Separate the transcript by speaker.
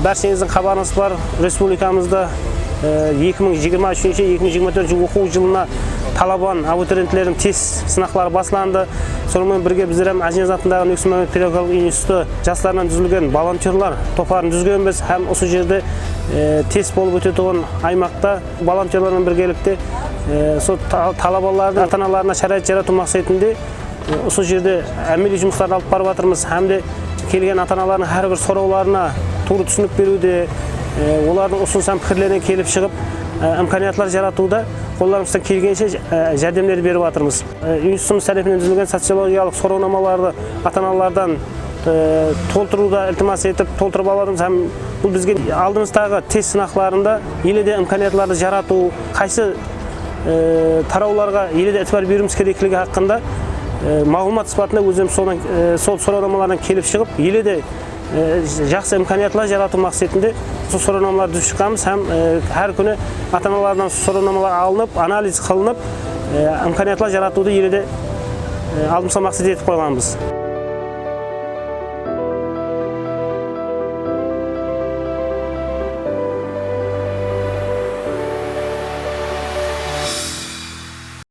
Speaker 1: бәршеңіздің хабарыңыз бар. Республикамызда 2023-2024 оқу жылына талабан абитуриенттердің тест сынақтары басланды сонымен бірге біздер hem әжінез атындағы мәмет педагогикалық институты жастарынан түзілген волонтерлар топтарын түзгенбіз һәм осы жерде э, тест болып өтетін аймақта волонтерлармен біргелікте э, сол та- талабалардың ата аналарына шарайат жарату мақсатында э, осы жерде әмели жұмыстарды алып барып жатырмыз. Һәм де келген ата аналардың әрбір сұрауларына тура түсінік беруде олардың ұсыныс һәм пікірлеріне келіп шығып имканиятлар жаратуда қолдарымыздан келгенше жәрдемдер беріп жатырмыз институтымыз тарапынан түзілген социологиялық сұрауламаларды ата аналардан толтыруда ілтимас етіп толтырып алып жатырмыз һәм бұл бізге алдымыздағы тест сынақтарында еледе имканиятларды жарату қайсы тарауларға еледе ітібар беруіміз керектігі хақында мағлұмат содан э, сол сұрауламалардан келіп шығып еледе жақсы имканиятлар жарату мақсатында сол сұрауламаларды түзіп шыққанбыз һәм э, әр күні ата аналардан сұрауламалар алынып анализ қылынып э, имканиятлар жаратуды еледе э, алдымызға мақсат етіп қойғанбыз